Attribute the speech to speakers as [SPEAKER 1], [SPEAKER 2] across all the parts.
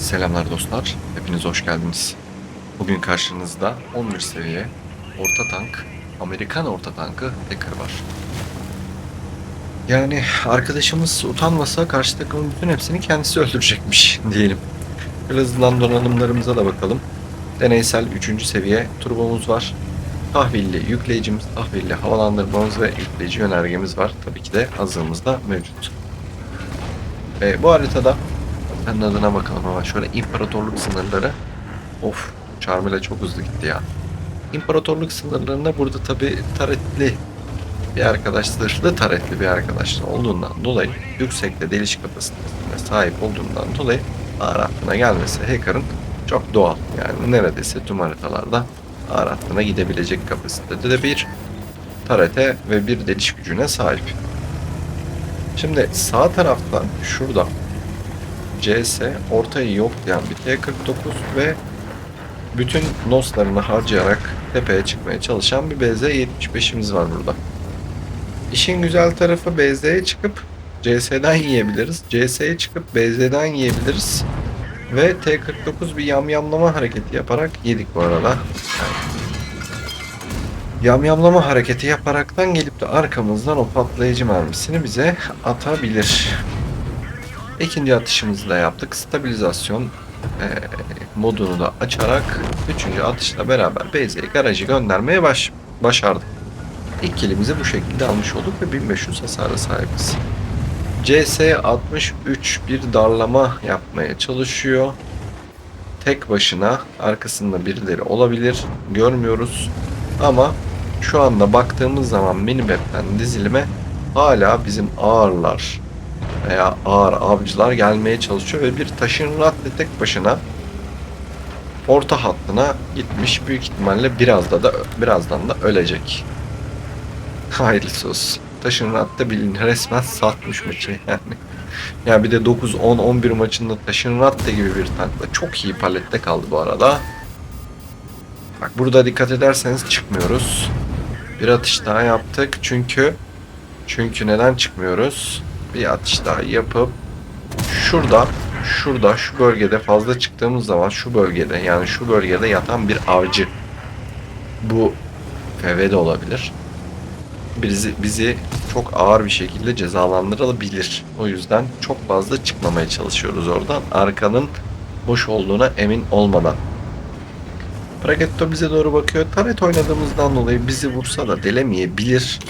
[SPEAKER 1] Selamlar dostlar, hepiniz hoş geldiniz. Bugün karşınızda 11 seviye orta tank, Amerikan orta tankı Decker var. Yani arkadaşımız utanmasa karşı takımın bütün hepsini kendisi öldürecekmiş diyelim. Hızlan donanımlarımıza da bakalım. Deneysel 3. seviye turbomuz var. Tahvilli yükleyicimiz, tahvilli havalandırmamız ve yükleyici yönergemiz var. Tabii ki de hazırımızda mevcut. Ve bu haritada ben adına bakalım ama şöyle imparatorluk sınırları. Of Charmila çok hızlı gitti ya. İmparatorluk sınırlarında burada tabi taretli bir arkadaş, zırhlı taretli bir arkadaş olduğundan dolayı yüksekte deliş kapasitesine sahip olduğundan dolayı ağır hattına gelmesi hacker'ın çok doğal. Yani neredeyse tüm haritalarda ağır hattına gidebilecek kapasitede de bir tarete ve bir deliş gücüne sahip. Şimdi sağ tarafta şurada CS ortayı yoklayan bir T-49 ve bütün noslarını harcayarak tepeye çıkmaya çalışan bir BZ-75'imiz var burada. İşin güzel tarafı BZ'ye çıkıp CS'den yiyebiliriz. CS'ye çıkıp BZ'den yiyebiliriz. Ve T-49 bir yamyamlama hareketi yaparak yedik bu arada. Yamyamlama hareketi yaparaktan gelip de arkamızdan o patlayıcı mermisini bize atabilir. İkinci atışımızı da yaptık. Stabilizasyon eee, modunu da açarak üçüncü atışla beraber BZ'yi garajı göndermeye baş, başardık. İlk kilimizi bu şekilde almış olduk ve 1500 hasara sahibiz. CS-63 bir darlama yapmaya çalışıyor. Tek başına arkasında birileri olabilir. Görmüyoruz. Ama şu anda baktığımız zaman minimap'ten dizilime hala bizim ağırlar veya ağır avcılar gelmeye çalışıyor ve bir taşın rahatla tek başına orta hattına gitmiş. Büyük ihtimalle biraz da, da birazdan da ölecek. Hayırlısı olsun. Taşın rahatta bilin resmen satmış maçı yani. Ya bir de 9, 10, 11 maçında taşın rahatta gibi bir tankla çok iyi palette kaldı bu arada. Bak burada dikkat ederseniz çıkmıyoruz. Bir atış daha yaptık çünkü çünkü neden çıkmıyoruz? Bir atış daha yapıp şurada şurada şu bölgede fazla çıktığımız zaman şu bölgede yani şu bölgede yatan bir avcı bu FV de olabilir. Bizi, bizi çok ağır bir şekilde cezalandırabilir. O yüzden çok fazla çıkmamaya çalışıyoruz oradan. Arkanın boş olduğuna emin olmadan. Bragetto bize doğru bakıyor. Taret oynadığımızdan dolayı bizi vursa da delemeyebilir.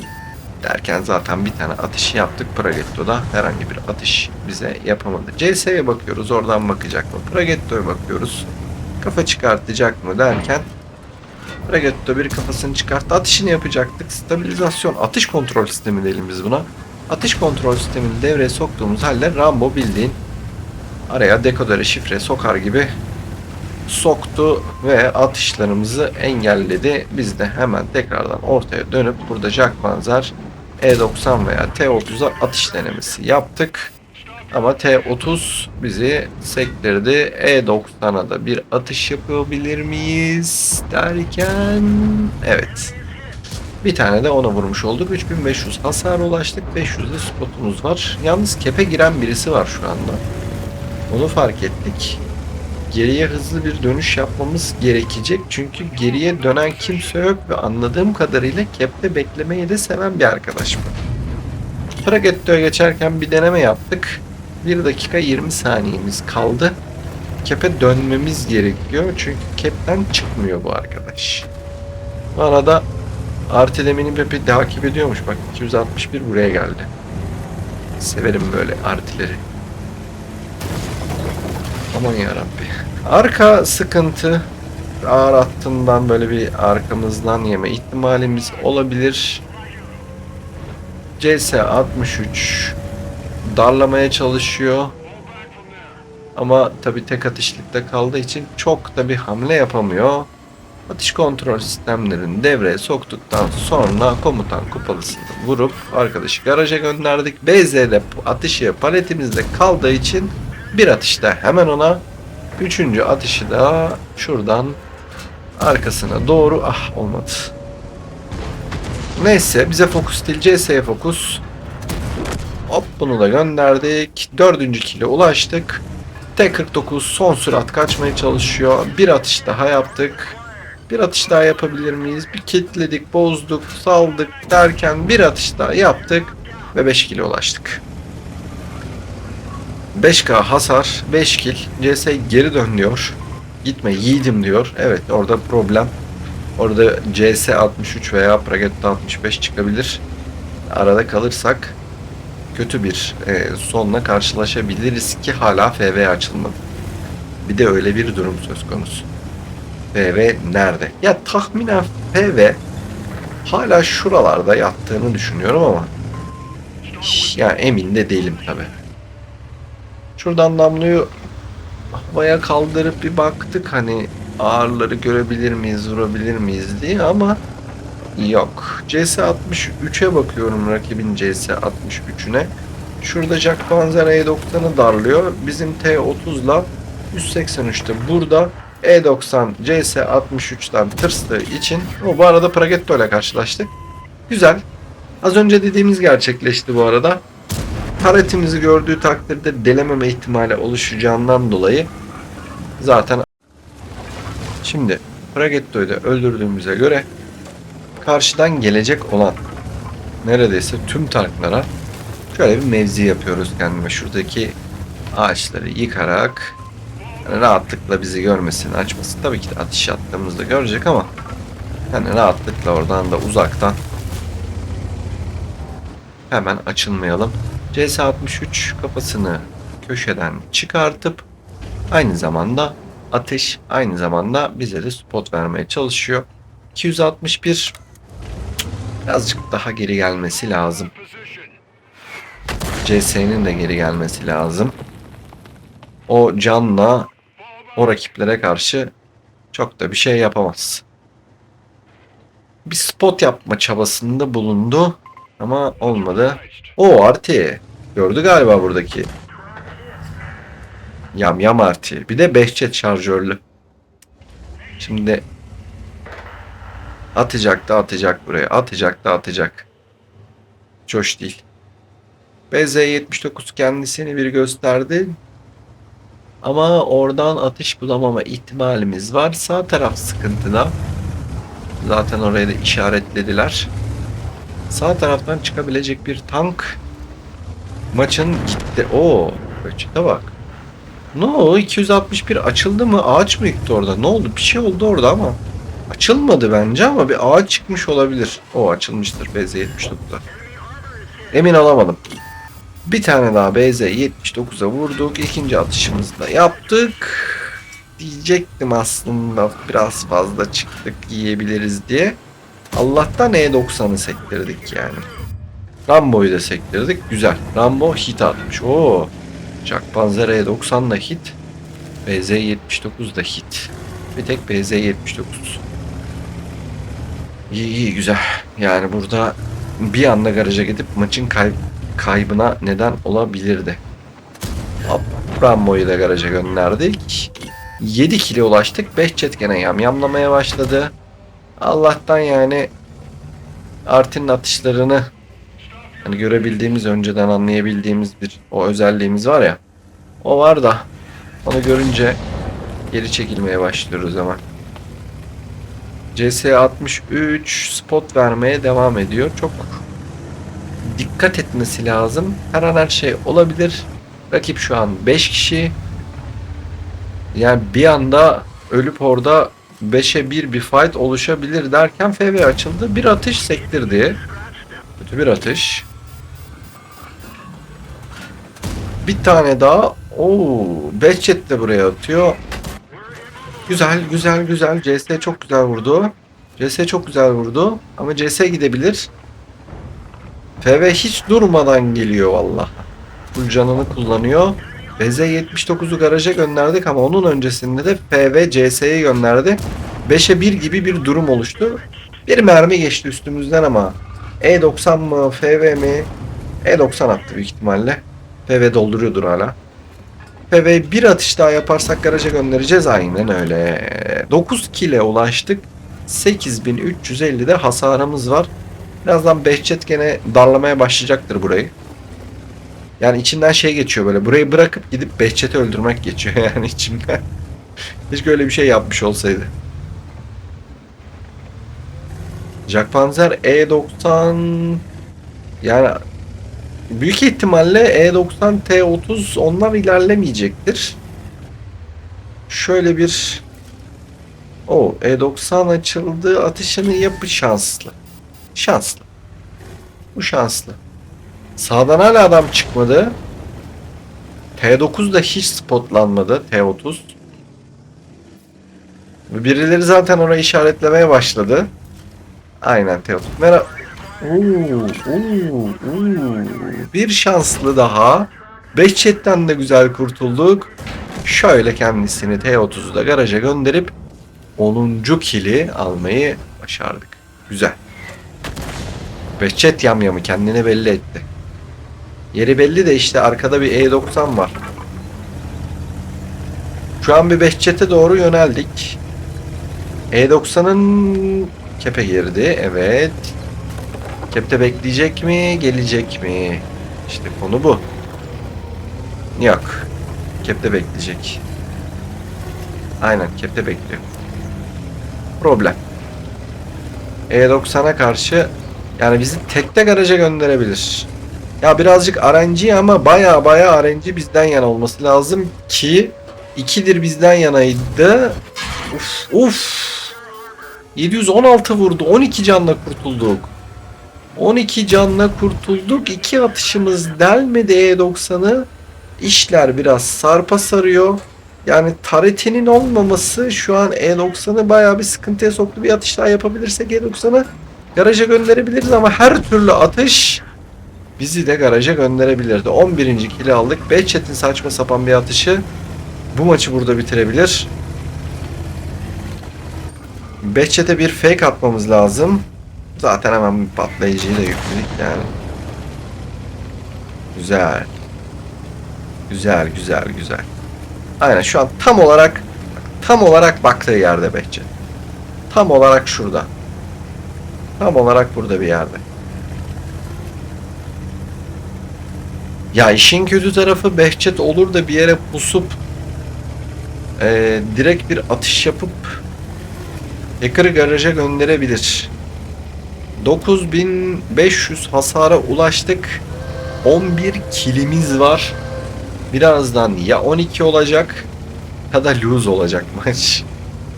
[SPEAKER 1] Derken zaten bir tane atış yaptık Pragetto'da. Herhangi bir atış bize yapamadı. CS'ye bakıyoruz. Oradan bakacak mı? Pragetto'ya bakıyoruz. Kafa çıkartacak mı derken Pragetto bir kafasını çıkarttı. Atışını yapacaktık. Stabilizasyon, atış kontrol sistemi diyelim biz buna. Atış kontrol sistemini devreye soktuğumuz halde Rambo bildiğin araya dekodere şifre sokar gibi soktu ve atışlarımızı engelledi. Biz de hemen tekrardan ortaya dönüp burada Jack Panzer E90 veya T30'a atış denemesi yaptık. Ama T30 bizi sektirdi. E90'a da bir atış yapabilir miyiz derken evet. Bir tane de ona vurmuş olduk. 3500 hasar ulaştık. 500 de spotumuz var. Yalnız kepe giren birisi var şu anda. Onu fark ettik geriye hızlı bir dönüş yapmamız gerekecek. Çünkü geriye dönen kimse yok ve anladığım kadarıyla kepte beklemeyi de seven bir arkadaş bu. Pragetto'ya geçerken bir deneme yaptık. 1 dakika 20 saniyemiz kaldı. Kepe dönmemiz gerekiyor çünkü kepten çıkmıyor bu arkadaş. Bu arada Artilemini Pepe takip ediyormuş. Bak 261 buraya geldi. Severim böyle artileri. Aman yarabbi. Arka sıkıntı. Ağır hattından böyle bir arkamızdan yeme ihtimalimiz olabilir. CS 63 darlamaya çalışıyor. Ama tabi tek atışlıkta kaldığı için çok da bir hamle yapamıyor. Atış kontrol sistemlerini devreye soktuktan sonra komutan kupalısını vurup arkadaşı garaja gönderdik. BZ'de atışı paletimizde kaldığı için bir atışta hemen ona Üçüncü atışı da şuradan arkasına doğru ah olmadı. Neyse bize fokus değil CS'ye fokus. Hop bunu da gönderdik. Dördüncü kile ulaştık. T-49 son sürat kaçmaya çalışıyor. Bir atış daha yaptık. Bir atış daha yapabilir miyiz? Bir kilitledik, bozduk, saldık derken bir atış daha yaptık ve 5 kilo ulaştık. 5K hasar, 5 kill. CS geri dön diyor. Gitme yiğidim diyor. Evet orada problem. Orada CS 63 veya Pragetto 65 çıkabilir. Arada kalırsak kötü bir e, sonla karşılaşabiliriz ki hala FV açılmadı. Bir de öyle bir durum söz konusu. FV nerede? Ya tahminen FV hala şuralarda yattığını düşünüyorum ama ya emin de değilim tabi. Şuradan namluyu havaya kaldırıp bir baktık hani ağırları görebilir miyiz, vurabilir miyiz diye ama yok. CS-63'e bakıyorum rakibin CS-63'üne. Şurada Jack Panzer E90'ı darlıyor. Bizim T-30'la 183'te burada E90 CS-63'ten tırstığı için o bu arada Pragetto ile karşılaştık. Güzel. Az önce dediğimiz gerçekleşti bu arada. Taretimizi gördüğü takdirde delememe ihtimali oluşacağından dolayı zaten şimdi Pragetto'yu da öldürdüğümüze göre karşıdan gelecek olan neredeyse tüm tanklara şöyle bir mevzi yapıyoruz kendime. Şuradaki ağaçları yıkarak yani rahatlıkla bizi görmesin, açmasın. Tabii ki de atış attığımızda görecek ama yani rahatlıkla oradan da uzaktan hemen açılmayalım. CS-63 kafasını köşeden çıkartıp aynı zamanda ateş aynı zamanda bize de spot vermeye çalışıyor. 261 birazcık daha geri gelmesi lazım. CS'nin de geri gelmesi lazım. O canla o rakiplere karşı çok da bir şey yapamaz. Bir spot yapma çabasında bulundu ama olmadı. O Arti. Gördü galiba buradaki. Yam yam Arti. Bir de Behçet şarjörlü. Şimdi atacak da atacak buraya. Atacak da atacak. Coş değil. BZ-79 kendisini bir gösterdi. Ama oradan atış bulamama ihtimalimiz var. Sağ taraf sıkıntıda. Zaten oraya da işaretlediler. Sağ taraftan çıkabilecek bir tank maçın gitti. Oo, ölçüde bak. No 261 açıldı mı? Ağaç mı yıktı orada? Ne oldu? Bir şey oldu orada ama. Açılmadı bence ama bir ağaç çıkmış olabilir. O açılmıştır BZ-79'da. Emin olamadım. Bir tane daha BZ-79'a vurduk. İkinci atışımızı da yaptık. Diyecektim aslında biraz fazla çıktık yiyebiliriz diye. Allah'tan E90'ı sektirdik yani. Rambo'yu da sektirdik. Güzel. Rambo hit atmış. Oo. Jack Panzer E90 da hit. BZ-79 da hit. Bir tek BZ-79. İyi iyi güzel. Yani burada bir anda garaja gidip maçın kay kaybına neden olabilirdi. Hop. Rambo'yu da garaja gönderdik. 7 kilo ulaştık. Behçet gene yamyamlamaya başladı. Allah'tan yani Artin'in atışlarını hani görebildiğimiz, önceden anlayabildiğimiz bir o özelliğimiz var ya. O var da onu görünce geri çekilmeye başlıyoruz ama. CS63 spot vermeye devam ediyor. Çok dikkat etmesi lazım. Her an her şey olabilir. Rakip şu an 5 kişi. Yani bir anda ölüp orada 5'e 1 bir fight oluşabilir derken FV açıldı. Bir atış sektirdi. Kötü bir atış. Bir tane daha. Oo, Behçet de buraya atıyor. Güzel, güzel, güzel. CS çok güzel vurdu. CS çok güzel vurdu. Ama CS gidebilir. FV hiç durmadan geliyor valla. Full canını kullanıyor. BZ-79'u garaja gönderdik ama onun öncesinde de FV CS'ye gönderdi. 5'e 1 gibi bir durum oluştu. Bir mermi geçti üstümüzden ama E90 mı FV mi? E90 attı büyük ihtimalle. FV dolduruyordur hala. FV bir atış daha yaparsak garaja göndereceğiz. Aynen öyle. 9 kile ulaştık. 8350'de hasarımız var. Birazdan Behçet gene darlamaya başlayacaktır burayı. Yani içimden şey geçiyor böyle. Burayı bırakıp gidip Behçet'i öldürmek geçiyor yani içimden. Keşke öyle bir şey yapmış olsaydı. Jack Panzer E90 yani büyük ihtimalle E90 T30 onlar ilerlemeyecektir. Şöyle bir o E90 açıldı. Atışını yapı şanslı. Şanslı. Bu şanslı. Sağdan hala adam çıkmadı. T9 da hiç spotlanmadı. T30. Birileri zaten orayı işaretlemeye başladı. Aynen T30. Merhaba. Bir şanslı daha. Behçet'ten de güzel kurtulduk. Şöyle kendisini T30'da garaja gönderip 10. kili almayı başardık. Güzel. Behçet yamyamı kendini belli etti. Yeri belli de işte arkada bir E90 var. Şu an bir Behçet'e doğru yöneldik. E90'ın kepe girdi. Evet. Kepte bekleyecek mi? Gelecek mi? İşte konu bu. Yok. Kepte bekleyecek. Aynen kepte bekliyor. Problem. E90'a karşı yani bizi tekte garaja gönderebilir. Ya birazcık RNG ama baya baya RNG bizden yana olması lazım ki ikidir bizden yanaydı. Uf uf. 716 vurdu. 12 canla kurtulduk. 12 canla kurtulduk. İki atışımız delmedi E90'ı. İşler biraz sarpa sarıyor. Yani taretinin olmaması şu an E90'ı bayağı bir sıkıntıya soktu. Bir atış daha yapabilirsek E90'ı garaja gönderebiliriz ama her türlü atış bizi de garaja gönderebilirdi. 11. kili aldık. Behçet'in saçma sapan bir atışı bu maçı burada bitirebilir. Behçet'e bir fake atmamız lazım. Zaten hemen bir patlayıcıyı da yükledik yani. Güzel. Güzel, güzel, güzel. Aynen şu an tam olarak tam olarak baktığı yerde Behçet. Tam olarak şurada. Tam olarak burada bir yerde. Ya işin kötü tarafı Behçet olur da bir yere pusup eee, direkt bir atış yapıp Hacker'ı garaja gönderebilir. 9500 hasara ulaştık. 11 kilimiz var. Birazdan ya 12 olacak ya da lose olacak maç.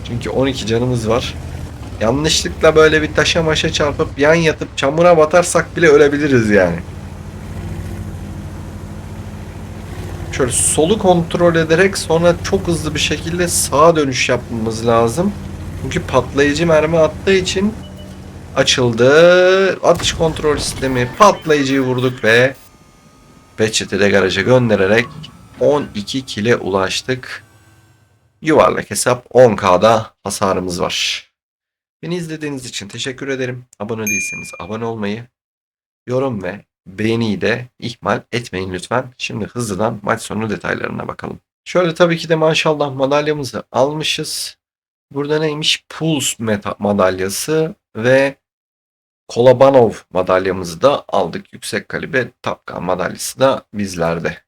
[SPEAKER 1] Çünkü 12 canımız var. Yanlışlıkla böyle bir taşa maşa çarpıp yan yatıp çamura batarsak bile ölebiliriz yani. Şöyle solu kontrol ederek sonra çok hızlı bir şekilde sağa dönüş yapmamız lazım. Çünkü patlayıcı mermi attığı için açıldı. Atış kontrol sistemi patlayıcıyı vurduk ve Behçet'i de garaja göndererek 12 kile ulaştık. Yuvarlak hesap 10K'da hasarımız var. Beni izlediğiniz için teşekkür ederim. Abone değilseniz abone olmayı, yorum ve beğeniyi de ihmal etmeyin lütfen. Şimdi hızlıdan maç sonu detaylarına bakalım. Şöyle tabii ki de maşallah madalyamızı almışız. Burada neymiş? Pulse meta madalyası ve Kolabanov madalyamızı da aldık. Yüksek kalibre Tapkan madalyası da bizlerde.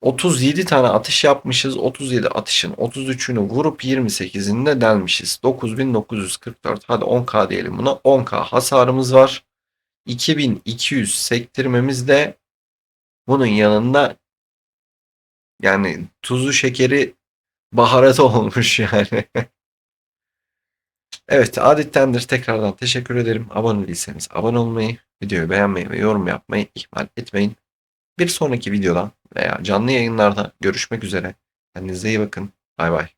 [SPEAKER 1] 37 tane atış yapmışız. 37 atışın 33'ünü vurup 28'ini de delmişiz. 9944 hadi 10k diyelim buna. 10k hasarımız var. 2200 sektirmemiz de bunun yanında yani tuzu şekeri baharatı olmuş yani. Evet adettendir tekrardan teşekkür ederim. Abone değilseniz abone olmayı, videoyu beğenmeyi ve yorum yapmayı ihmal etmeyin. Bir sonraki videoda veya canlı yayınlarda görüşmek üzere. Kendinize iyi bakın. Bay bay.